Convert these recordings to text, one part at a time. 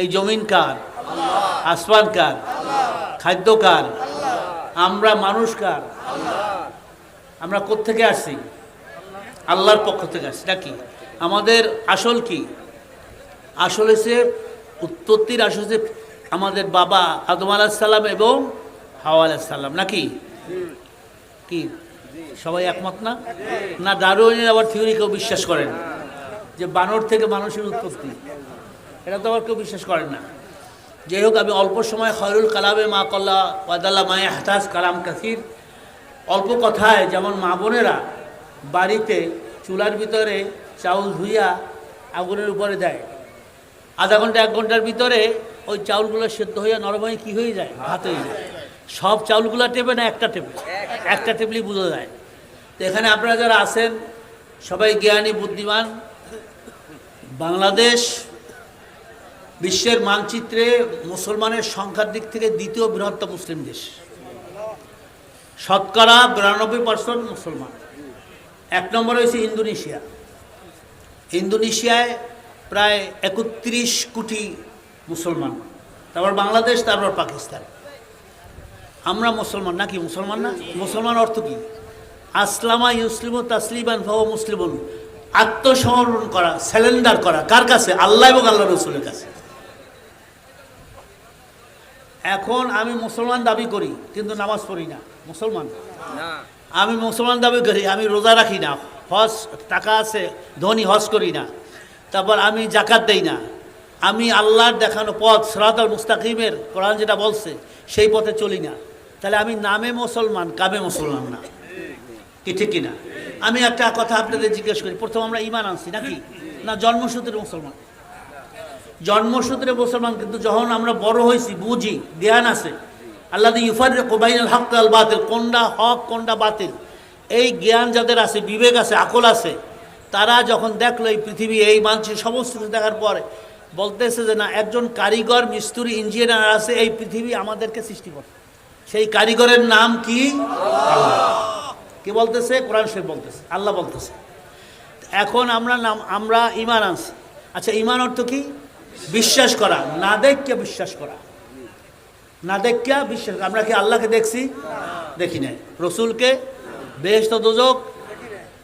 এই জমিন কার? আসমান কার? খাদ্য কার? আমরা মানুষ কার? আমরা কোত্থেকে আসছি? আল্লাহর পক্ষ থেকে আসছি। নাকি আমাদের আসল কি? আসল হচ্ছে উৎপত্তির আসল হচ্ছে আমাদের বাবা আদম আলাহিসাল্লাম এবং হাওয়া আলাহিসাল্লাম নাকি? কি? সবাই একমত না? না ডারুইনের আবার থিওরি কেউ বিশ্বাস করেন? যে বানর থেকে মানুষের উৎপত্তি। এটা তো আবার কেউ বিশ্বাস করেন না। যাই হোক আমি অল্প সময় খয়রুল কালামে মা কল্লা ওয়াদাল্লা মায়ে হাতাজ কালাম কাসির, অল্প কথায় যেমন মা বোনেরা বাড়িতে চুলার ভিতরে চাউল ধুইয়া আগুনের উপরে দেয়, আধা ঘণ্টা, এক ঘণ্টার ভিতরে ওই চাউলগুলো সেদ্ধ হইয়া নরম হয়ে কী হয়ে যায়? ভাত হয়ে যায়। সব চাউলগুলো টেপে না একটা টেপে? একটা টেপলেই বোঝা যায়। তো এখানে আপনারা যারা আছেন, সবাই জ্ঞানী, বুদ্ধিমান। বাংলাদেশ বিশ্বের মানচিত্রে মুসলমানের সংখ্যার দিক থেকে দ্বিতীয় বৃহত্তম মুসলিম দেশ। শতকরা বিরানব্বই পার্সেন্ট মুসলমান। এক নম্বর হয়েছে ইন্দোনেশিয়া। ইন্দোনেশিয়ায় প্রায় একত্রিশ কোটি মুসলমান। তারপর বাংলাদেশ, তারপর পাকিস্তান। আমরা মুসলমান নাকি মুসলমান না? মুসলমান অর্থ কি? আসলামা ইউসলিম তাসলিমান ভাব মুসলিমন। আত্মসমর্পণ করা স্যালেন্ডার করা। কার কাছে? আল্লাহ এবং আল্লাহ রসুলের কাছে। এখন আমি মুসলমান দাবি করি কিন্তু নামাজ পড়ি না। মুসলমান? আমি মুসলমান দাবি করি আমি রোজা রাখি না হজ টাকা আছে ধনী হজ করি না। তারপর আমি জাকাত দেই না। আমি আল্লাহর দেখানো পথ সরাতল মুস্তাকিমের কোরআন যেটা বলছে সেই পথে চলি না। তাহলে আমি নামে মুসলমান কামে মুসলমান না। কি ঠিক কিনা? আমি একটা কথা আপনাদের জিজ্ঞেস করি প্রথম আমরা ইমান আনছি নাকি? না জন্মসূত্রে মুসলমান? জন্মসূত্রে মুসলমান, কিন্তু যখন আমরা বড় হয়েছি, বুঝি, জ্ঞান আছে আল্লাহ ইউফার কোবাইনাল হক আল বাতিল, কোনটা হক, কোনটা বাতিল, এই জ্ঞান যাদের আছে, বিবেক আছে, আকল আছে, তারা যখন দেখল এই পৃথিবী, এই মানচিত্র সমস্ত কিছু দেখার পরে বলতেছে যে, না, একজন কারিগর, মিস্ত্রি, ইঞ্জিনিয়ার আছে, এই পৃথিবী আমাদেরকে সৃষ্টি করে সেই কারিগরের নাম কি? কি বলতেছে? কোরআন শরীফ বলতেছে, আল্লাহ বলতেছে। এখন আমরা নাম, আমরা ইমান আনছি। আচ্ছা ইমান অর্থ কি? বিশ্বাস করা না দেখকে বিশ্বাস করা। না দেখা বিশ্বাস আমরা কি আল্লাহকে দেখছি? দেখি নাই। রসুলকে বেহেস্ত দোজক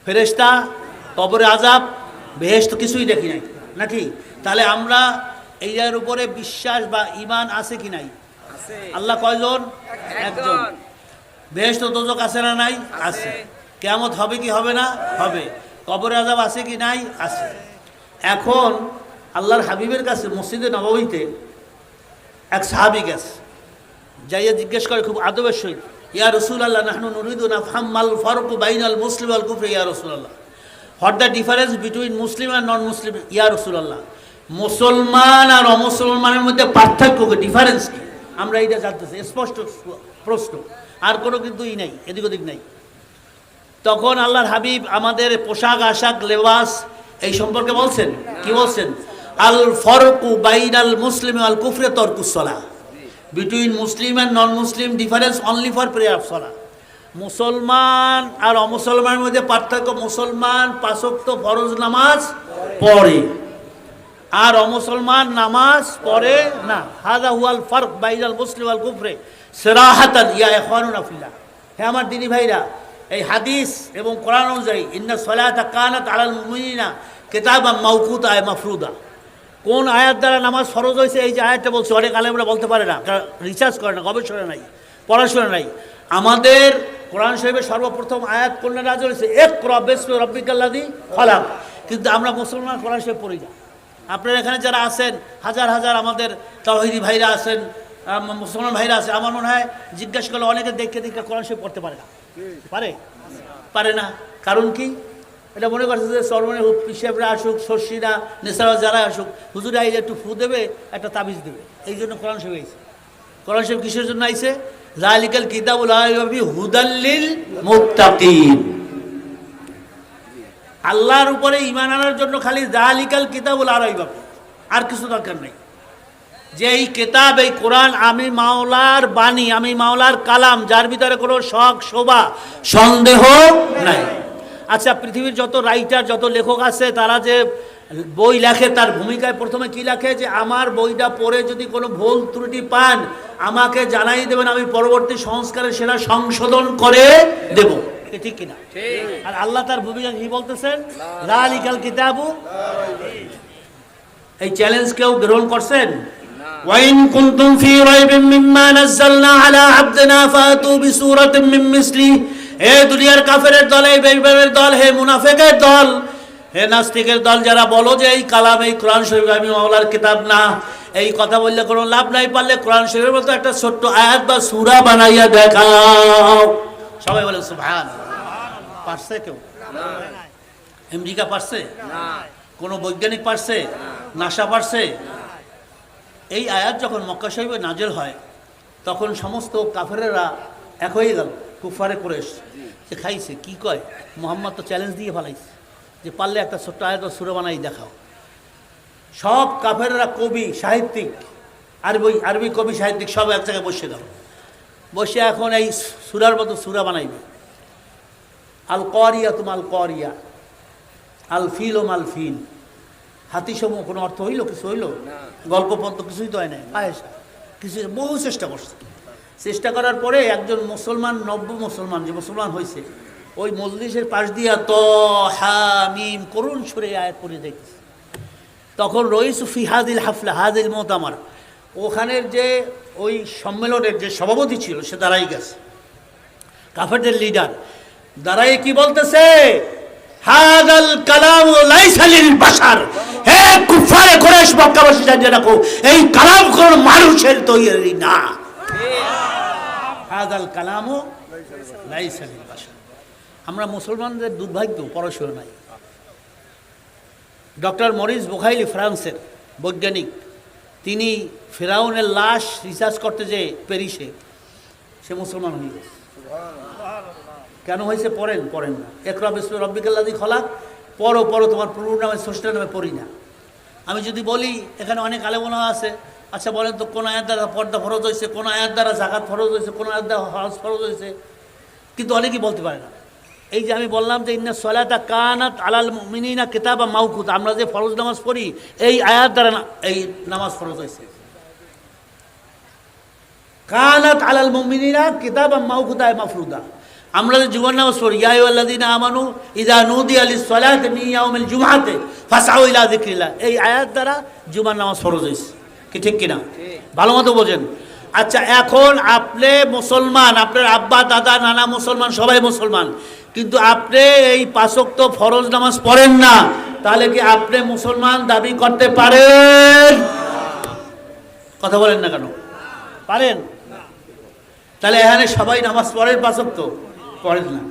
ফেরেস্তা কবরে আজাব বেহেস্ত কিছুই দেখি নাই। নাকি? তাহলে আমরা এইটার উপরে বিশ্বাস বা ইমান আছে কি নাই? আল্লাহ কয়জন? একজন। বেহেস্ত দোজক আছে না নাই? আছে। কেমত হবে কি হবে না? হবে। কবরে আজাব আছে কি নাই? আছে। এখন আল্লাহর হাবিবের কাছে মসজিদে নবমীতে এক সাহাবি গেছে। যাইয়া জিজ্ঞেস করে, খুব আদবের সহিত? ইয়া রসুল আল্লাহ নাহনু নুরিদুন আফহাম্মাল ফরকু বাইনাল মুসলিম আল কুফরে। ইয়া রসুল Allah what the difference between Muslim R non Muslim? ইয়া রসুল আল্লাহ মুসলমান আর অমুসলমানের মধ্যে পার্থক্য কি? ডিফারেন্স কি? আমরা এইটা জানতেছি স্পষ্ট প্রশ্ন, আর কোনো কিন্তু ই নাই, এদিক ওদিক নাই। তখন আল্লাহর হাবিব আমাদের পোশাক, আশাক, লেবাস এই সম্পর্কে বলছেন? কি বলছেন? আল ফরকু বাইন আল মুসলিম আল কুফরে তরকুসলা between Muslim and non Muslim difference only for prayer সলা মুসলমান আর অমুসলমানের মধ্যে পার্থক্য, মুসলমান পাঁচক্ত ফরজ নামাজ পড়ে। আর অমুসলমান নামাজ পড়ে না। হাদা হুয়াল ফারক বাইনাল মুসলিম আল কুফরে সেরাহাতান ইয়া এখানুন আফিল্লা হ্যাঁ আমার দিদি ভাইরা, এই হাদিস এবং কোরআন অনুযায়ী, ইন্না সলাতা কানাত আলাল মুমিনিনা কেতাবা মাউকুত মাফরুদা। কোন আয়াত দ্বারা নামাজ ফরজ হয়েছে? এই যে আয়াতটা বলছে, অনেক আলেমরা বলতে পারে না রিসার্চ করে না, গবেষণা নাই, পড়াশোনা নাই। আমাদের কোরআন শরীফের সর্বপ্রথম আয়াত কোনটা রাজ হয়েছে? এক রব্বেশ রব্বিকাল্লাদি ফলাম কিন্তু আমরা মুসলমান কোরআন শরীফ পড়ি না। আপনারা এখানে যারা আছেন, হাজার হাজার আমাদের তহিদি ভাইরা আছেন মুসলমান ভাইরা আছে আমার মনে হয় জিজ্ঞাসা করলে অনেকে দেখে দেখে কোরআন শরীফ পড়তে পারে না। পারে? পারে না। কারণ কি? এটা মনে করছে যে সরমনে পিসাবরা আসুক শর্ষিরা নেশারা যারা আসুক, হুজুরে আইলে একটু ফু দেবে, একটা তাবিজ দেবে। এই জন্য কোরআন শরীফ আইছে। কোরআন শরীফ কিসের জন্য আইছে? জালিকাল কিতাবুল হুদাল্লিল মুত্তাকিন। আল্লাহর উপরে ইমান আনার জন্য খালি জালিকাল কিতাবুল আরাইবাবি আর কিছু দরকার নেই। যে এই কেতাব, এই কোরআন আমি মাওলার বাণী, আমি মাওলার কালাম, যার ভিতরে কোনো শখ, শোভা, সন্দেহ নাই। আচ্ছা পৃথিবীর যত রাইটার যত লেখক আছে তারা যে বই লেখে তার ভূমিকায় প্রথমে কি লেখে যে আমার বইটা পড়ে যদি কোনো ভুল ত্রুটি পান আমাকে জানাই দেবেন আমি পরবর্তী সংস্কারে সেটা সংশোধন করে দেব এ ঠিক কিনা আর আল্লাহ তার ভূমিকা কি বলতেছেন লালিকাল কিতাবু এই চ্যালেঞ্জ কেউ গ্রহণ করছেন وإن كنتم في ريب مما نزلنا على عبدنا فأتوا بسورة من مثله হে দুনিয়ার কাফের দল এই বেইমানের দল, হে মুনাফেকের দল, হে নাস্তিকের দল, যারা বলো যে এই কালাম, এই কোরআন শরীফ, আমি মাওলার কিতাব না। এই কথা বললে কোনো লাভ নাই, পারলে কোরআন শরীফের মতো একটা ছোট্ট আয়াত বা সুরা বানাইয়া দেখাও। সবাই বলে সুবহান পারছে কেউ? আমেরিকা পারছে? কোনো বৈজ্ঞানিক পারছে? নাসা পারছে? এই আয়াত যখন মক্কা শরীফে নাজেল হয়, তখন সমস্ত কাফেরেরা এক হয়ে গেল। কুফারে কুরেশ যে খাইছে কি কয়? মোহাম্মদ তো চ্যালেঞ্জ দিয়ে ফেলাইছে যে পারলে একটা ছোট্ট আয়াত সুরে বানাই দেখাও। সব কাফেরেরা কবি সাহিত্যিক আরবি আরবি কবি সাহিত্যিক সব এক জায়গায় বসে দাও। বসে এখন এই সুরার মতো সুরা বানাইবে। আল করিয়া তুম আল করিয়া আল ফিল ও মাল ফিল হাতিসমূহ কোনো অর্থ হইল কিছু হইল? গল্প পন্ত কিছুই তো হয় নাই। পায়েসা কিছু বহু চেষ্টা করছে। চেষ্টা করার পরে একজন মুসলমান, নব্য মুসলমান যে মুসলমান হয়েছে, ওই মজলিসের পাশ দিয়া ত হামিম করুণ সুরে আয়াত করে দেখছে তখন রইসু ফি হাদিল হাফলা, হাদিল মোতামার ওখানের যে ওই সম্মেলনের যে সভাপতি ছিল, সে দাঁড়াই গেছে। কাফেরদের লিডার দাঁড়াই কি বলতেছে? হাদাল কালাম লাইসা লিল বাশার। হে কুফারে কুরাইশ মক্কাবাসী, জানিয়ে রাখো, এই কালাম কোন মানুষের তৈরি না। হাদাল কালাম লাইসা লিল বাশার। আমরা মুসলমানদের দুর্ভাগ্য পড়াশোনা নাই। ডক্টর মরিস বোখাইলি, ফ্রান্সের বৈজ্ঞানিক। তিনি ফেরাউনের লাশ রিসার্চ করতে যে প্যারিসে সে মুসলমান হয়ে গেছে। কেন হয়েছে? পড়েন পড়েন না। একরা বিষ্ণু রব্বিকাল্লাদি খলা পড়ো পড়ো, তোমার পুরো নামে ষষ্ঠ নামে পড়ি না। আমি যদি বলি, এখানে অনেক আলেমনা আছে আচ্ছা বলেন তো, কোন আয়ের দ্বারা পর্দা ফরজ হয়েছে? কোন আয়ের দ্বারা জাকাত ফরজ হয়েছে? কোন আয়ের দ্বারা হজ ফরজ হয়েছে? কিন্তু অনেকেই বলতে পারে না। এই যে আমি বললাম যে, ইন্না সলাতা কানাত আলাল মিনিনা কিতাবা মাউকুত আমরা যে ফরজ নামাজ পড়ি, এই আয়াত দ্বারা এই নামাজ ফরজ হয়েছে। কানাত আলাল মুমিনিনা কিতাবা মাউকুতায় মাফরুদা। আমরা যে জুমার নামাজ পড়ি, ইয়া আইয়ুহাল্লাযীনা আমানু ইযা নুদিয়া লিস-সালাতি মিন ইয়াউমিল জুমআতি ফাসআউ ইলা যিকরিল্লাহ। এই আয়াত দ্বারা জুমার নামাজ ফরজ হয়েছে। কি ঠিক কিনা? ভালো মতো বোঝেন। আচ্ছা এখন আপনি মুসলমান, আপনার আব্বা, দাদা, নানা মুসলমান, সবাই মুসলমান। কিন্তু আপনি এই পাঁচক্ত ফরজ নামাজ পড়েন না, তাহলে কি আপনি মুসলমান দাবি করতে পারেন? কথা বলেন না কেন? পারেন? তাহলে এখানে সবাই নামাজ পড়েন পাঁচক্ত পড়েন না।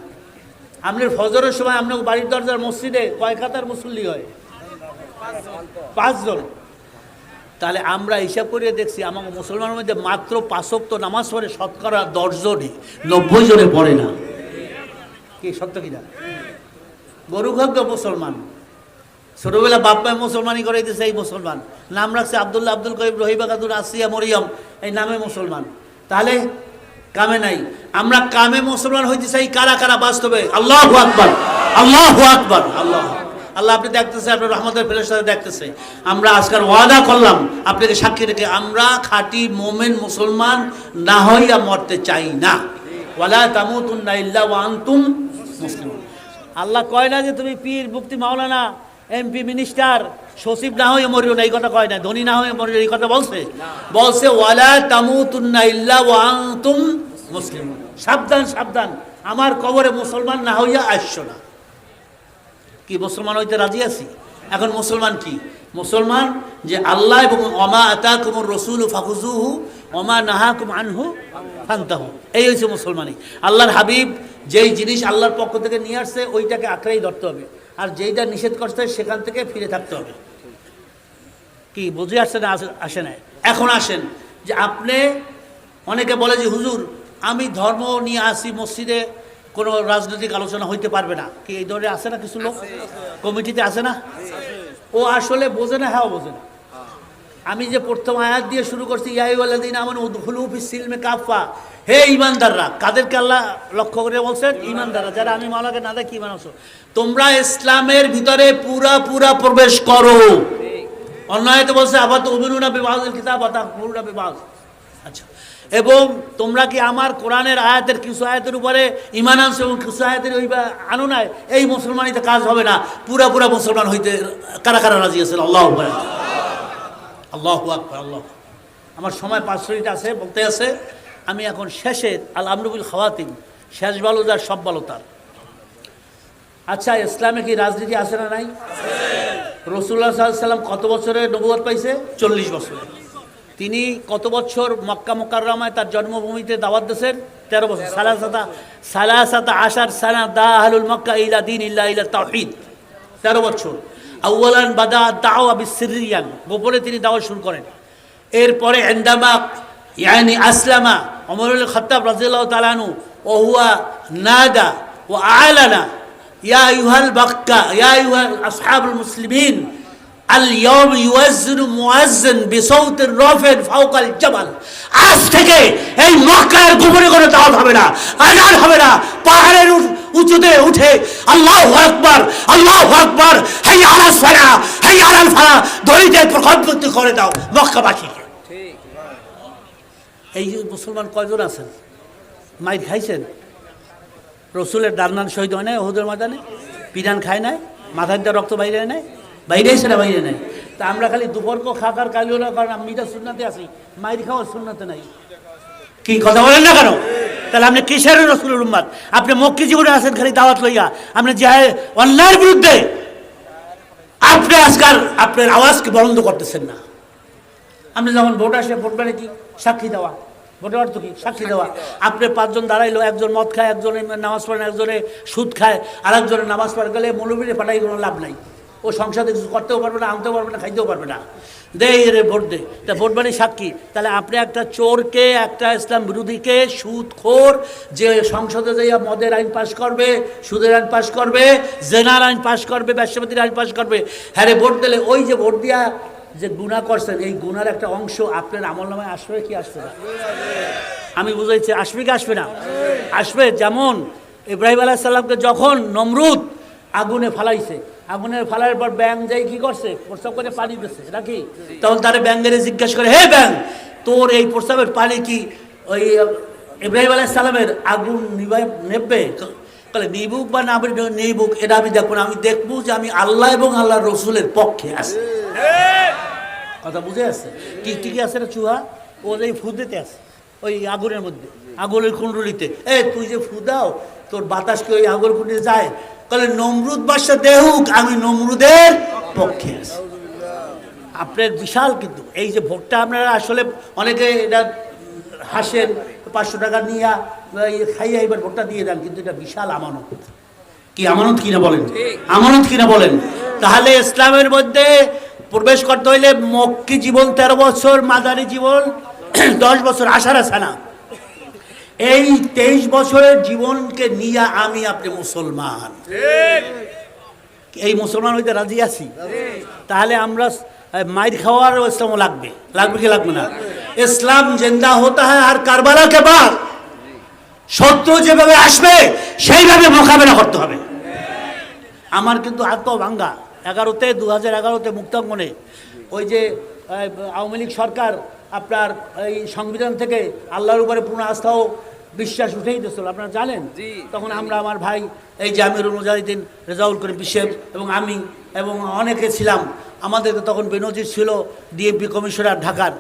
আপনার ফজরের সময় আপনার বাড়ির দরজার মসজিদে কয় খাতার মুসল্লি হয়? পাঁচজন। তাহলে আমরা হিসাব করিয়ে দেখছি আমার মুসলমানের মধ্যে মাত্র পাঁচক্ত নামাজ পড়ে শতকরা দশজনে নব্বই জনে পড়ে না। কি, সত্য কিনা? গরু খাদ্য মুসলমান। ছোটবেলা বাপ্পায় মুসলমানি করে দিয়েছে এই মুসলমান। নাম রাখছে আবদুল্লাহ আব্দুল করিম রহিবাকাদুর আসিয়া মরিয়ম, এই নামে মুসলমান। তাহলে কামে নাই। আমরা কামে মুসলমান হইতে চাই কারা কারা? বাস্তবে আল্লাহ আকবার আল্লাহ আকবার, আল্লাহ আল্লাহ আপনি দেখতেছে আপনার রহমতের ফেরেস্তাদের দেখতেছে। আমরা আজকাল ওয়াদা করলাম, আপনাকে সাক্ষী রেখে, আমরা খাঁটি মোমেন মুসলমান না হইয়া মরতে চাই না। ওয়ালা তামুতুন্না ইল্লা ওয়া মুসলিমুন। আল্লাহ কয় না যে তুমি পীর মুক্তি মাওলানা, এমপি, মিনিস্টার, সচিব না হয়ে মরিও না, এই কথা কয় না, ধনী না হয়ে মরিও এই কথা বলছে? বলছে, ওয়ালা তামুতুন্না ইল্লা ওয়া মুসলিমুন। সাবধান সাবধান, আমার কবরে মুসলমান না হইয়া আসছো না। কি, মুসলমান হইতে রাজি আছি? এখন মুসলমান কি? মুসলমান যে আল্লাহ এবং অমা আতা কুমুর রসুল ফাকুজুহু অমা নাহা কুম আনহু ফান্তাহু। এই হচ্ছে মুসলমানি। আল্লাহর হাবিব যেই জিনিস আল্লাহর পক্ষ থেকে নিয়ে আসছে, ওইটাকে আঁকড়েই ধরতে হবে। আর যেইটা নিষেধ করছে, সেখান থেকে ফিরে থাকতে হবে। কি, বুঝে আসছে না, আসে না এখন আসেন, যে আপনি, অনেকে বলে যে, হুজুর, আমি ধর্ম নিয়ে আসি মসজিদে কোনো রাজনৈতিক আলোচনা হইতে পারবে না। কি এই ধরনের আছে না কিছু লোক? কমিটিতে আছে না? ও আসলে বোঝে না হ্যাঁ বোঝে না। আমি যে প্রথম আয়াত দিয়ে শুরু করছি ইয়াইদিন আমন উদ্হুলুফি সিলমে কাফা হে ইমানদাররা কাদেরকে আল্লাহ লক্ষ্য করে বলছেন? ইমানদাররা যারা আমি মালাকে না দেখি ইমান আছো তোমরা ইসলামের ভিতরে পুরা পুরা প্রবেশ করো। অন্যায়তে বলছে আবার তো অভিনুনা বিবাহ কিতাব আতা আচ্ছা। এবং তোমরা কি আমার কোরআনের আয়াতের কিছু আয়াতের উপরে ইমান আনছো এবং কিছু আয়াতের ওই আনো নাই? এই মুসলমানিতে কাজ হবে না। পুরা পুরা মুসলমান হইতে কারা কারা রাজি আছে আল্লাহ আল্লাহ আল্লাহ আমার সময় পাঁচ মিনিট আছে, বলতে আছে, আমি এখন শেষে আল আমরুবুল খাওয়াতিন শেষ বালো যার, সব বালো তার। আচ্ছা ইসলামে কি রাজনীতি আছে না নাই? রসুল্লাহ সাল্লাম কত বছরে নবুয়ত পাইছে? চল্লিশ বছরে তিনি কত বছর মক্কা মোকাররমায় তার জন্মভূমিতে দাওয়াত দিয়েছেন? তেরো বছর। সালাসাতা সালাসাতা আশার সানা দা আহলুল মক্কা ইলা দিন ইল্লা ইলা তাহিদ তেরো বছর। আউ্লান বাদা দাও আবি সিরিয়ান গোপনে তিনি দাওয়া শুরু করেন। এরপরে এন্দামা ইয়ানি আসলামা অমরুল খত্তাব রাজিয়াল্লাহ তালানু ওহুয়া হুয়া নাদা ও আলানা। ইয়া ইউহাল বাক্কা, ইয়া ইউহাল আসহাবুল মুসলিমিন। আজ থেকে এই মক্কার গোপনে কোনো দাওয়াত হবে না, আজান হবে না, পাহাড়ের উঁচুতে উঠে আল্লাহু আকবার আল্লাহু আকবার, হাই আলাল ফালাহ হাই আলাল ফালাহ দড়িতে প্রকল্পিত করে দাও মক্কাবাসীকে এই মুসলমান কয়জন আছেন? মাইর খাইছেন? রসুলের দারনান শহীদ হয় নাই ওহুদের ময়দানে? পিরান খায় নাই? মাথার দিয়ে রক্ত বাইরে নাই? বাইরে না বাইরে নাই। তা আমরা খালি দুপর্ক খাকার কালিও না, কারণ আমি এটা শূন্যতে আছি মাইর খাওয়ার শূন্যতে নাই। কি কথা বলেন না কেন? তাহলে আপনি কিসের রসুলের উম্মাদ? আপনি মক্কি জীবনে আছেন খালি দাওয়াত লইয়া। আপনি যে অন্যায়ের বিরুদ্ধে আপনি আজকাল আপনার আওয়াজকে বন্ধ করতেছেন না। আপনি যখন ভোট আসে, ভোট মানে কি? সাক্ষী দেওয়া। ভোটের অর্থ কি? সাক্ষী দেওয়া। আপনি পাঁচজন দাঁড়াইলো, একজন মদ খায়, একজনে নামাজ পড়েন একজনে সুদ খায় আর একজনে নামাজ পড়ে গেলে মৌলবীরে পাঠাই কোনো লাভ নাই। ও সংসদে কিছু করতেও পারবে না, আনতেও পারবে না, খাইতেও পারবে না। দে রে ভোট দে। তা ভোট মানে সাক্ষী। তাহলে আপনি একটা চোরকে, একটা ইসলাম বিরোধীকে সুদখোর, যে সংসদে যাইয়া মদের আইন পাশ করবে, সুদের আইন পাশ করবে, জেনার আইন পাশ করবে ব্যবসাপাতির আইন পাশ করবে হ্যাঁ রে, ভোট দিলে ওই যে ভোট দিয়া যে গুণা করছেন, এই গুনার একটা অংশ আপনার আমল নামায় আসবে কি আসবে না? আমি বুঝাইছি, আসবে কি আসবে না? আসবে যেমন ইব্রাহিম আলাহ সাল্লামকে যখন নমরুদ আগুনে ফালাইছে। আগুনের ফালার পর ব্যাং যাই কি করছে প্রস্তাব করে পানি দিচ্ছে নাকি তখন তারা ব্যাঙ্গের জিজ্ঞাসা করে হে ব্যাং তোর এই প্রস্তাবের পানি কি ওই ইব্রাহিম আলাহ সাল্লামের আগুন নিবাই নেবে? বলে নিবুক বা না নিবুক এটা আমি দেখব না। আমি দেখব যে আমি আল্লাহ এবং আল্লাহ রসুলের পক্ষে আছি। কথা বুঝে আছে? কি টিকে আছে না চুহা ও এই ফুদেতে আছে ওই আগুনের মধ্যে আগুনের কুণ্ডলিতে। এ তুই যে ফুদাও তোর বাতাস কি ওই কুণ্ডে যায়? তাহলে নমরুদ বাসা দেহুক আমি নমরুদের পক্ষে আছি। আপনার বিশাল কিন্তু, এই যে ভোটটা আপনারা আসলে অনেকে এটা হাসেন, পাঁচশো টাকা নিয়ে খাইয়া এবার ভোটটা দিয়ে দেন, কিন্তু এটা বিশাল আমানত। কি আমানত কিনা বলেন? আমানত কিনা বলেন? তাহলে ইসলামের মধ্যে প্রবেশ করতে হইলে মক্কি জীবন তেরো বছর, মাদারি জীবন, দশ বছর, আশার আসানা। এই তেইশ বছরের জীবনকে নিয়ে আমি আপনি মুসলমান। এই মুসলমান হইতে রাজি আছি? তাহলে আমরা মাইর খাওয়ার ইসলামও লাগবে। লাগবে কি লাগবে না? ইসলাম জিন্দা হতা হয় আর কারবালা কে বাদ? শত্রু যেভাবে আসবে সেইভাবে মোকাবেলা করতে হবে। আমার কিন্তু হাত পাও ভাঙ্গা। এগারোতে দু হাজার এগারোতে মুক্তাঙ্গনে ওই যে আওয়ামী লীগ সরকার আপনার এই সংবিধান থেকে আল্লাহর উপরে পূর্ণ আস্থাও বিশ্বাস উঠেই দিয়েছিল। আপনারা জানেন? তখন আমরা আমার ভাই এই যে আমিরুল মুজাহিদিন রেজাউল করিম বিশ্বের এবং আমি এবং অনেকে ছিলাম। আমাদের তো তখন বেনজির ছিল ডিএমপি কমিশনার ঢাকার।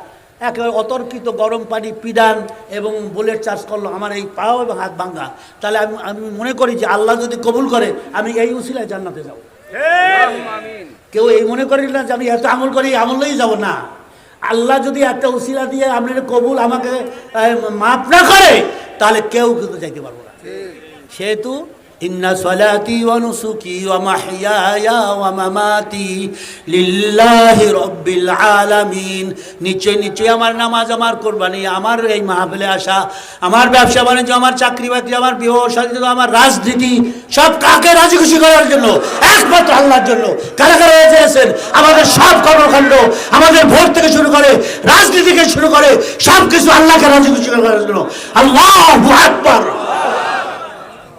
একেবারে অতর্কিত গরম পানি পিডান এবং বুলেট চার্জ করল আমার এই পাও এবং হাত ভাঙ্গা। তাহলে আমি আমি মনে করি যে আল্লাহ যদি কবুল করে আমি এই উসিলায় জান্নাতে যাব। কেউ এই মনে করি না যে আমি এত আমল করি আমলেই যাব না। আল্লাহ যদি একটা উসিলা দিয়ে আপনার কবুল আমাকে মাফ না করে তাহলে কেউ কিন্তু যাইতে পারব না। সেহেতু إن صلاتي ونسكي ومحياي ومماتي لله رب العالمين নিচে নিচে আমার নামাজ আমার কোরবানি আমার এই মাহফিলে আসা আমার ব্যবসা বাণিজ্য আমার চাকরি বাকরি আমার বিবাহ সাথী আমার রাজনীতি সব কাকে রাজি খুশি করার জন্য একমাত্র আল্লাহর জন্য কারা কারা বেঁচে আছেন আমাদের সব কর্মকাণ্ড আমাদের ভোট থেকে শুরু করে রাজনীতি থেকে শুরু করে সব কিছু আল্লাহকে রাজি খুশি করার জন্য আল্লাহ আকবার